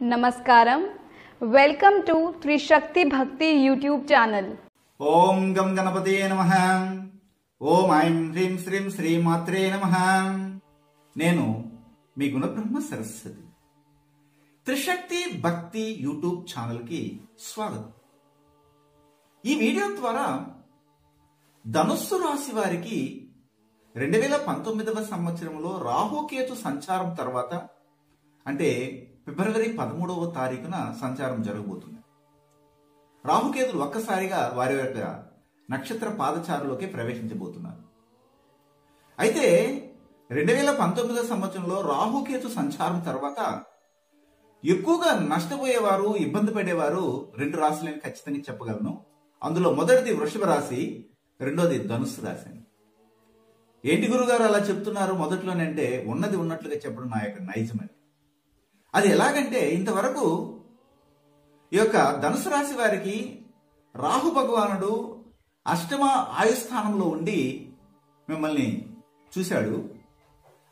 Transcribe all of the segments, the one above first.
నమస్కారం. Welcome to త్రిశక్తి భక్తి YouTube channel ఓం గం గణపతే నమ. ఓం ఐం హ్రీం శ్రీం శ్రీమాత్రే నమ. నేను మీ గుణబ్రహ్మ సరస్వతి. త్రిశక్తి భక్తి యూట్యూబ్ ఛానల్కి స్వాగతం. ఈ వీడియో ద్వారా ధనుస్సు రాశి వారికి రెండు వేల పంతొమ్మిదవ సంవత్సరంలో రాహుకేతు సంచారం తర్వాత అంటే ఫిబ్రవరి పదమూడవ తారీఖున సంచారం జరగబోతుంది. రాహుకేతులు ఒక్కసారిగా వారి యొక్క నక్షత్ర పాదచారులోకి ప్రవేశించబోతున్నారు. అయితే రెండు వేల పంతొమ్మిదో సంవత్సరంలో రాహుకేతు సంచారం తర్వాత ఎక్కువగా నష్టపోయేవారు ఇబ్బంది పడేవారు రెండు రాశులని ఖచ్చితంగా చెప్పగలను. అందులో మొదటిది వృషభ రాశి రెండోది ధనుస్సు రాశి అని. ఏంటి గురుగారు అలా చెప్తున్నారు? మొదట్లోనంటే ఉన్నది ఉన్నట్లుగా చెప్పడం నా యొక్క నైజమని అది ఎలాగంటే ఇంతవరకు ఈ యొక్క ధనుసు రాశి వారికి రాహు భగవానుడు అష్టమ ఆయుస్థానంలో ఉండి మిమ్మల్ని చూశాడు.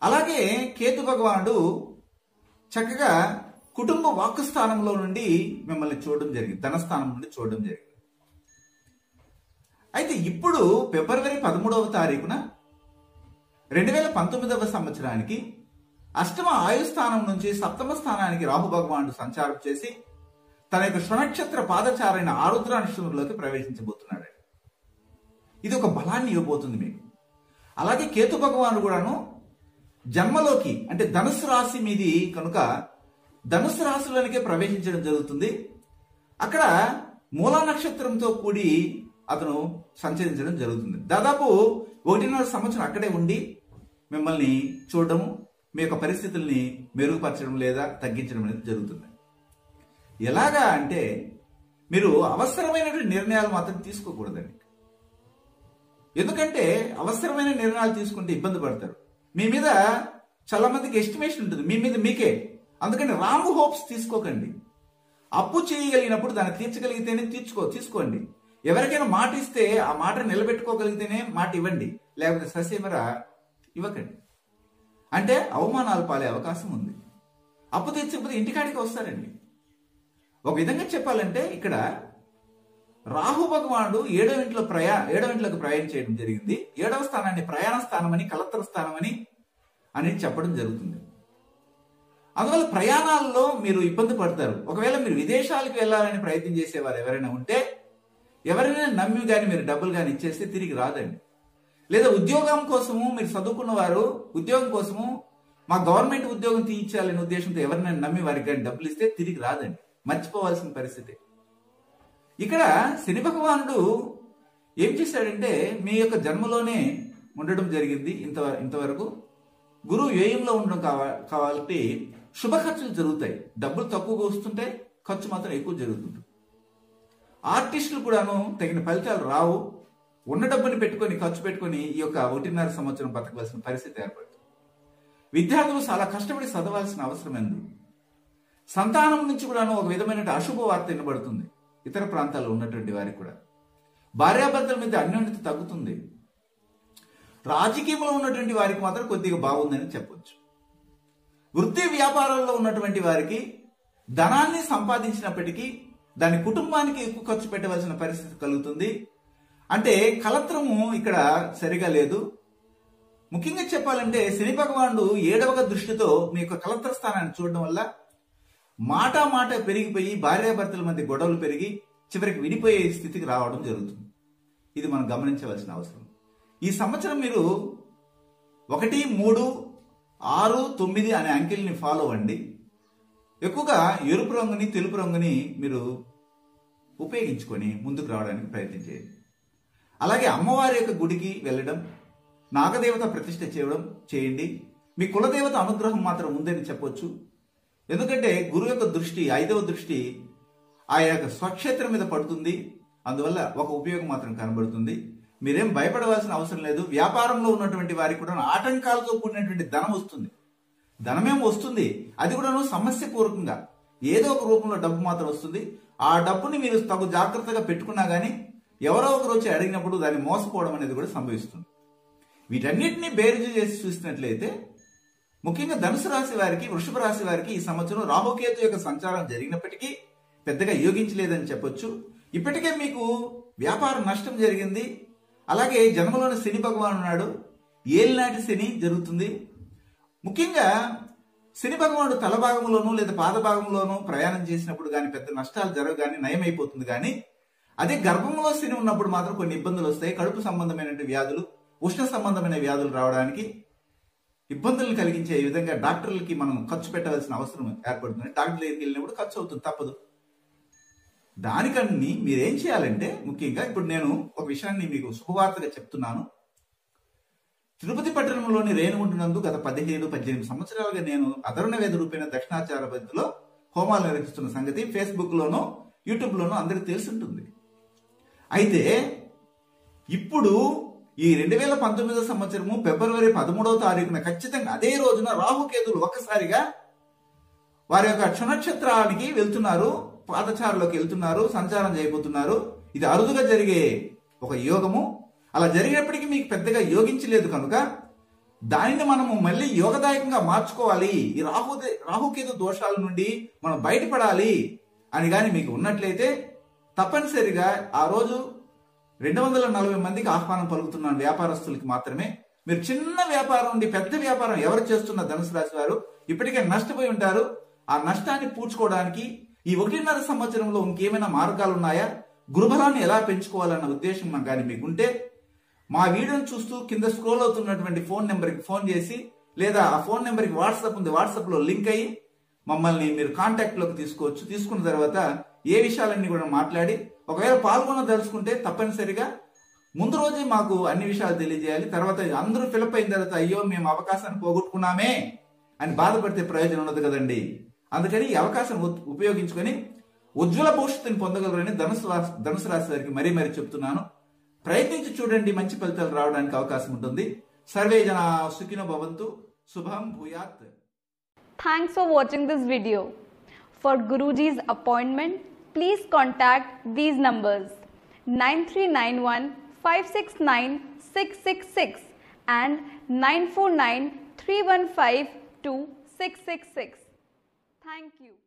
అలాగే కేతు భగవానుడు చక్కగా కుటుంబ వాక్కుస్థానంలో నుండి మిమ్మల్ని చూడడం జరిగింది. ధనస్థానం నుండి చూడడం జరిగింది. అయితే ఇప్పుడు ఫిబ్రవరి పదమూడవ తారీఖున రెండు వేల పంతొమ్మిదవ సంవత్సరానికి అష్టమ ఆయుస్థానం నుంచి సప్తమ స్థానానికి రాహు భగవానుడు సంచారం చేసి తన యొక్క స్వనక్షత్ర పాదచారైన ఆరుద్ర నక్షత్రంలోకి ప్రవేశించబోతున్నాడు. ఇది ఒక బలాన్ని ఇవ్వబోతుంది మీకు. అలాగే కేతు భగవానుడు కూడాను జన్మలోకి అంటే ధనుసు రాశి మీది కనుక ధనుసు రాశిలోనికే ప్రవేశించడం జరుగుతుంది. అక్కడ మూలా నక్షత్రంతో కూడి అతను సంచరించడం జరుగుతుంది. దాదాపు ఒకటిన్నర సంవత్సరం అక్కడే ఉండి మిమ్మల్ని చూడడము మీ యొక్క పరిస్థితుల్ని మెరుగుపరచడం లేదా తగ్గించడం అనేది జరుగుతుంది. ఎలాగా అంటే మీరు అవసరమైనటువంటి నిర్ణయాలు మాత్రం తీసుకోకూడదండి. ఎందుకంటే అవసరమైన నిర్ణయాలు తీసుకుంటే ఇబ్బంది పడతారు. మీ మీద చాలా మందికి ఎస్టిమేషన్ ఉంటుంది. మీ మీద మీకే. అందుకని రాంగ్ హోప్స్ తీసుకోకండి. అప్పు చేయగలిగినప్పుడు దాన్ని తీర్చగలిగితేనే తీర్చుకో తీసుకోండి. ఎవరికైనా మాట ఇస్తే ఆ మాట నిలబెట్టుకోగలిగితేనే మాట ఇవ్వండి. లేకపోతే ససేమరా ఇవ్వకండి. అంటే అవమానాలు పాలే అవకాశం ఉంది. అప్పు తెచ్చిపోతే ఇంటికాడికి వస్తారండి. ఒక విధంగా చెప్పాలంటే ఇక్కడ రాహు భగవానుడు ఏడవ ఇంట్లో ప్రయా ఏడవ ఇంట్లోకి ప్రయాణం చేయడం జరిగింది. ఏడవ స్థానాన్ని ప్రయాణ స్థానం అని స్థానమని స్థానం అని చెప్పడం జరుగుతుంది. అందువల్ల ప్రయాణాల్లో మీరు ఇబ్బంది పడతారు. ఒకవేళ మీరు విదేశాలకు వెళ్ళాలని ప్రయత్నం చేసేవారు ఎవరైనా ఉంటే ఎవరైనా నమ్మి కానీ మీరు డబ్బులు కానీ ఇచ్చేస్తే తిరిగి రాదండి. లేదా ఉద్యోగం కోసము మీరు చదువుకున్న వారు ఉద్యోగం కోసము మా గవర్నమెంట్ ఉద్యోగం తీయించాలనే ఉద్దేశంతో ఎవరినైనా నమ్మి వారికి కానీ డబ్బులు ఇస్తే తిరిగి రాదండి. మర్చిపోవాల్సిన పరిస్థితి. ఇక్కడ శని భగవానుడు ఏం చేశాడంటే మీ యొక్క జన్మలోనే ఉండడం జరిగింది ఇంత ఇంతవరకు. గురువు వ్యయంలో ఉండడం కావా కాబట్టి శుభ ఖర్చులు జరుగుతాయి. డబ్బులు తక్కువగా వస్తుంటే ఖర్చు మాత్రం ఎక్కువ జరుగుతుంది ఆర్టిస్టులు కూడాను తగిన ఫలితాలు రావు. ఉన్న డబ్బుని పెట్టుకొని ఖర్చు పెట్టుకొని ఈ యొక్క ఒకటిన్నర సంవత్సరం బతకవలసిన పరిస్థితి ఏర్పడుతుంది. విద్యార్థులు చాలా కష్టపడి చదవాల్సిన అవసరం ఎందు సంతానం నుంచి కూడాను ఒక విధమైన అశుభ వార్త వినబడుతుంది. ఇతర ప్రాంతాల్లో ఉన్నటువంటి వారికి కూడా. భార్యాభర్తల మీద అన్యోన్యత తగ్గుతుంది. రాజకీయంలో ఉన్నటువంటి వారికి మాత్రం కొద్దిగా బాగుందని చెప్పొచ్చు. వృత్తి వ్యాపారాల్లో ఉన్నటువంటి వారికి ధనాన్ని సంపాదించినప్పటికీ దాని కుటుంబానికి ఎక్కువ ఖర్చు పెట్టవలసిన పరిస్థితి కలుగుతుంది. అంటే కలత్రము ఇక్కడ సరిగా లేదు. ముఖ్యంగా చెప్పాలంటే శని భగవానుడు ఏడవక దృష్టితో మీ యొక్క కలత్ర స్థానాన్ని చూడడం వల్ల మాట మాట పెరిగిపోయి భార్యాభర్తల మధ్య గొడవలు పెరిగి చివరికి విడిపోయే స్థితికి రావడం జరుగుతుంది. ఇది మనం గమనించవలసిన అవసరం. ఈ సంవత్సరం మీరు ఒకటి మూడు ఆరు తొమ్మిది అనే అంకెల్ని ఫాలో అవ్వండి. ఎక్కువగా ఎరుపు రంగుని తెలుపు రంగుని మీరు ఉపయోగించుకొని ముందుకు రావడానికి ప్రయత్నం చేయండి. అలాగే అమ్మవారి యొక్క గుడికి వెళ్ళడం నాగదేవత ప్రతిష్ఠ చేయడం చేయండి. మీ కులదేవత అనుగ్రహం మాత్రం ఉందని చెప్పొచ్చు. ఎందుకంటే గురువు యొక్క దృష్టి ఐదవ దృష్టి ఆ యొక్క స్వక్షేత్రం మీద పడుతుంది. అందువల్ల ఒక ఉపయోగం మాత్రం కనబడుతుంది. మీరేం భయపడవలసిన అవసరం లేదు. వ్యాపారంలో ఉన్నటువంటి వారికి కూడా ఆటంకాలతో కూడినటువంటి ధనం వస్తుంది. ధనమేం వస్తుంది? అది కూడాను సమస్య పూర్వకంగా ఏదో ఒక రూపంలో డబ్బు మాత్రం వస్తుంది. ఆ డబ్బుని మీరు తగు జాగ్రత్తగా పెట్టుకున్నా కానీ ఎవరో ఒకరు వచ్చి అడిగినప్పుడు దాన్ని మోసపోవడం అనేది కూడా సంభవిస్తుంది. వీటన్నిటిని బేరీజు చేసి చూసినట్లయితే ముఖ్యంగా ధనుసు రాశి వారికి వృషభ రాశి వారికి ఈ సంవత్సరం రాహుకేతు యొక్క సంచారం జరిగినప్పటికీ పెద్దగా యోగించలేదని చెప్పొచ్చు. ఇప్పటికే మీకు వ్యాపార నష్టం జరిగింది. అలాగే జన్మలోని శని భగవాన్ ఉన్నాడు. ఏలినాటి శని జరుగుతుంది. ముఖ్యంగా శని భగవానుడు తల భాగంలోనూ లేదా పాద భాగంలోనూ ప్రయాణం చేసినప్పుడు కానీ పెద్ద నష్టాలు జరగగానే కానీ నయమైపోతుంది కానీ అదే గర్భంలో శని ఉన్నప్పుడు మాత్రం కొన్ని ఇబ్బందులు వస్తాయి. కడుపు సంబంధమైన వ్యాధులు ఉష్ణ సంబంధమైన వ్యాధులు రావడానికి ఇబ్బందులు కలిగించే విధంగా డాక్టర్లకి మనం ఖర్చు పెట్టవలసిన అవసరం ఏర్పడుతుంది. డాక్టర్ దగ్గరికి వెళ్ళినప్పుడు ఖర్చు అవుతుంది తప్పదు. దానికన్నీ మీరేం చేయాలంటే ముఖ్యంగా ఇప్పుడు నేను ఒక విషయాన్ని మీకు శుభవార్తగా చెప్తున్నాను. తిరుపతి పట్టణంలోని రేణుగుంటునందు గత పదిహేడు పద్దెనిమిది సంవత్సరాలుగా నేను అధరుణ వేద రూపైన దక్షిణాచార పద్ధతిలో హోమాలు నిర్వహిస్తున్న సంగతి ఫేస్బుక్లోనూ యూట్యూబ్లోనో అందరికీ తెలిసి ఉంటుంది. అయితే ఇప్పుడు ఈ రెండు వేల పంతొమ్మిదో సంవత్సరము ఫిబ్రవరి పదమూడవ తారీఖున ఖచ్చితంగా అదే రోజున రాహుకేతులు ఒక్కసారిగా వారి యొక్క క్షణక్షత్రానికి వెళ్తున్నారు పాదచారులోకి వెళ్తున్నారు సంచారం చేయబోతున్నారు. ఇది అరుదుగా జరిగే ఒక యోగము. అలా జరిగినప్పటికీ మీకు పెద్దగా యోగించలేదు కనుక దానిని మనము మళ్ళీ యోగదాయకంగా మార్చుకోవాలి. ఈ రాహు రాహుకేతు దోషాల నుండి మనం బయటపడాలి అని కానీ మీకు ఉన్నట్లయితే తప్పనిసరిగా ఆ రోజు రెండు వందల నలభై మందికి ఆహ్వానం పలుకుతున్నాను వ్యాపారస్తులకి మాత్రమే మీరు చిన్న వ్యాపారం నుండి పెద్ద వ్యాపారం ఎవరు చేస్తున్న ధనుసు రాశి వారు ఇప్పటికే నష్టపోయి ఉంటారు. ఆ నష్టాన్ని పూడ్చుకోవడానికి ఈ ఒకటిన్నర సంవత్సరంలో ఇంకేమైనా మార్గాలు ఉన్నాయా గృహబలాన్ని ఎలా పెంచుకోవాలన్న ఉద్దేశం కానీ మీకుంటే మా వీడియోని చూస్తూ కింద స్క్రోల్ అవుతున్నటువంటి ఫోన్ నెంబర్కి ఫోన్ చేసి లేదా ఆ ఫోన్ నెంబర్కి వాట్సాప్ ఉంది. వాట్సాప్లో లింక్ అయ్యి మమ్మల్ని మీరు కాంటాక్ట్లోకి తీసుకోవచ్చు. తీసుకున్న తర్వాత ఏ విషయాలన్నీ కూడా మాట్లాడి ఒకవేళ పాల్గొనదలుచుకుంటే తప్పనిసరిగా ముందు రోజే మాకు అన్ని విషయాలు తెలియజేయాలి తర్వాత అందరూ ఫిలప్ అయిన తర్వాత అయ్యో మేము అవకాశాన్ని పోగొట్టుకున్నామే అని బాధపడితే ప్రయోజనం ఉండదు కదండి. అందుకని ఈ అవకాశం ఉపయోగించుకొని ఉజ్వల భవిష్యత్తుని పొందగలరని ధనుసు ధనుసు రాశి వారికి మరీ మరీ చెప్తున్నాను. ప్రయత్నించి చూడండి మంచి ఫలితాలు రావడానికి అవకాశం ఉంటుంది. సర్వే జన సుఖినో భవంతు. శుభం భూయాత్. Thanks for watching this video for గురూజీస్ appointment please contact these numbers 9391 569 666 and 949 315 2666. Thank you.